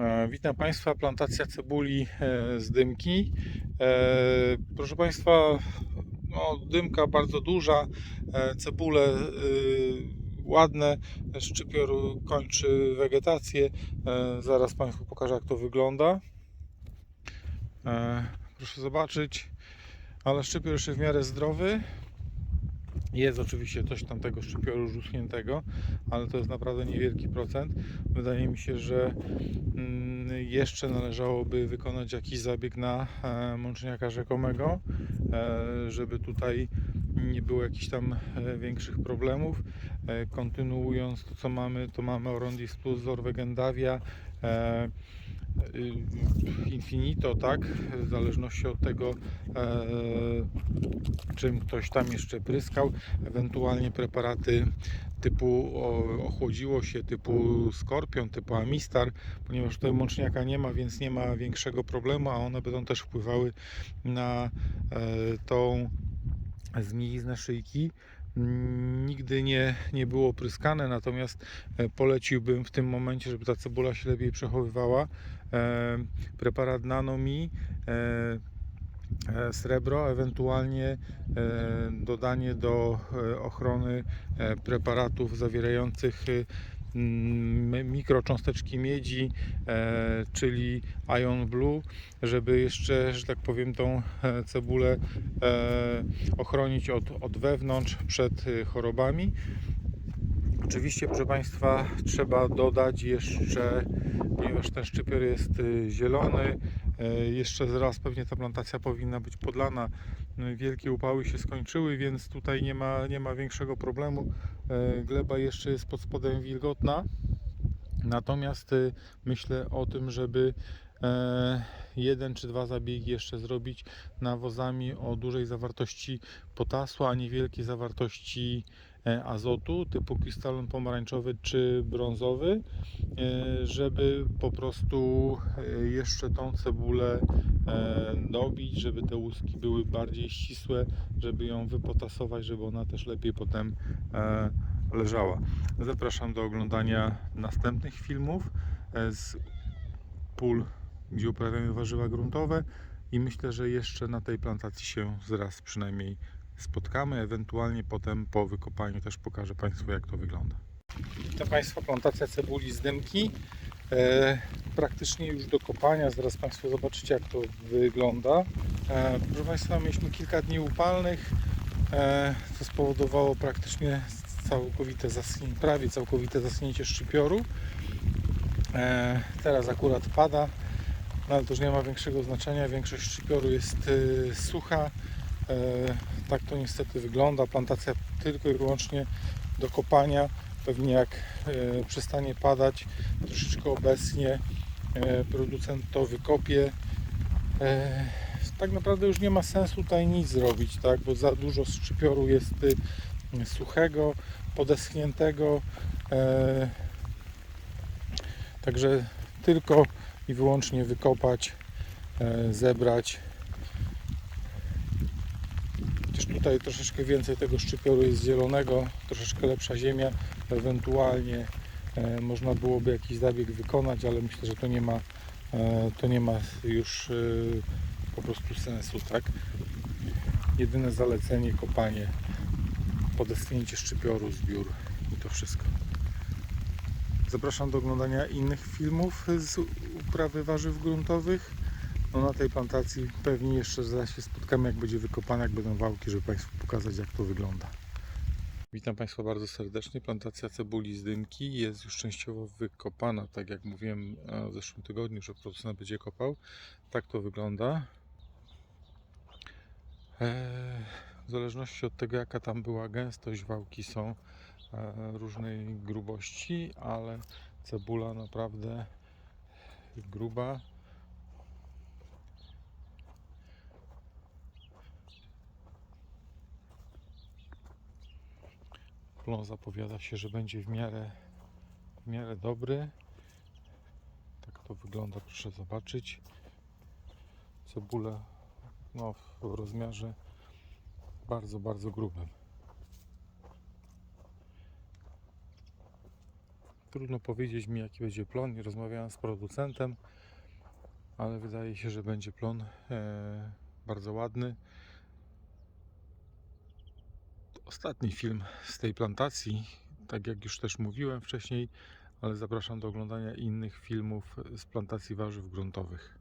E, Witam Państwa, plantacja cebuli e, z dymki. E, Proszę Państwa, no, dymka bardzo duża, cebule ładne, szczypior kończy wegetację. Zaraz Państwu pokażę jak to wygląda. Proszę zobaczyć, ale szczypior jeszcze w miarę zdrowy. Jest oczywiście coś tam tego szczypioru już uschniętego, ale to jest naprawdę niewielki procent. Wydaje mi się, że mm, jeszcze należałoby wykonać jakiś zabieg na e, mączniaka rzekomego, e, żeby tutaj nie było jakichś tam e, większych problemów. Kontynuując to co mamy, to mamy Orondis plus Zorwegendavia Infinito, tak? W zależności od tego, e, czym ktoś tam jeszcze pryskał, ewentualnie preparaty typu ochłodziło się, typu Skorpion, typu Amistar, ponieważ tutaj mączniaka nie ma, więc nie ma większego problemu, a one będą też wpływały na e, tą zgniliznę szyjki. Nigdy nie, nie było pryskane, natomiast e, poleciłbym w tym momencie, żeby ta cebula się lepiej przechowywała. E, Preparat Nanomi, e, srebro, ewentualnie dodanie do ochrony preparatów zawierających mikrocząsteczki miedzi, e, czyli Ion Blue, żeby jeszcze, że tak powiem, tą e, cebulę e, ochronić od, od wewnątrz przed chorobami. Oczywiście, proszę Państwa, trzeba dodać jeszcze, ponieważ ten szczypior jest zielony, jeszcze zaraz pewnie ta plantacja powinna być podlana. I Wielkie upały się skończyły, więc tutaj nie ma, nie ma większego problemu. E, Gleba jeszcze jest pod spodem wilgotna. Natomiast myślę o tym, żeby e, jeden czy dwa zabiegi jeszcze zrobić nawozami o dużej zawartości potasu, a niewielkiej zawartości e, azotu typu krystalon pomarańczowy czy brązowy, e, żeby po prostu e, jeszcze tą cebulę e, dobić, żeby te łuski były bardziej ścisłe, żeby ją wypotasować, żeby ona też lepiej potem e, leżała. Zapraszam do oglądania następnych filmów e, z pól, gdzie uprawiamy warzywa gruntowe i myślę, że jeszcze na tej plantacji się zraz przynajmniej spotkamy, ewentualnie potem po wykopaniu też pokażę Państwu jak to wygląda. Witam Państwa, plantacja cebuli z dymki. E, praktycznie już do kopania, zaraz Państwo zobaczycie jak to wygląda. E, proszę Państwa, mieliśmy kilka dni upalnych, e, co spowodowało praktycznie całkowite zaschnięcie, prawie całkowite zaschnięcie szczypioru. E, teraz akurat pada, no ale to już nie ma większego znaczenia. Większość szczypioru jest e, sucha. E, tak to niestety wygląda. Plantacja tylko i wyłącznie do kopania. Pewnie jak e, przestanie padać, troszeczkę obecnie e, producent to wykopie. Tak naprawdę już nie ma sensu tutaj nic zrobić, tak? bo za dużo szczypioru jest y, suchego, podeschniętego. Także tylko i wyłącznie wykopać, zebrać. Tutaj troszeczkę więcej tego szczypioru jest zielonego, troszeczkę lepsza ziemia, ewentualnie e, można byłoby jakiś zabieg wykonać, ale myślę, że to nie ma, e, to nie ma już e, po prostu sensu, tak? Jedyne zalecenie kopanie, podeschnięcie szczypioru, zbiór i to wszystko. Zapraszam do oglądania innych filmów z uprawy warzyw gruntowych. No na tej plantacji pewnie jeszcze zaraz się spotkamy, jak będzie wykopana, jak będą wałki, żeby Państwu pokazać, jak to wygląda. Witam Państwa bardzo serdecznie. Plantacja cebuli z dymki jest już częściowo wykopana, tak jak mówiłem e, w zeszłym tygodniu, że producent będzie kopał. Tak to wygląda. Eee, W zależności od tego, jaka tam była gęstość, wałki są e, różnej grubości, ale cebula naprawdę gruba. Plon zapowiada się, że będzie w miarę, w miarę dobry. Tak to wygląda, proszę zobaczyć. Cebulę no, w rozmiarze bardzo, bardzo grubym. Trudno powiedzieć mi, jaki będzie plon. Nie rozmawiałem z producentem, ale wydaje się, że będzie plon e, bardzo ładny. Ostatni film z tej plantacji, tak jak już też mówiłem wcześniej, ale zapraszam do oglądania innych filmów z plantacji warzyw gruntowych.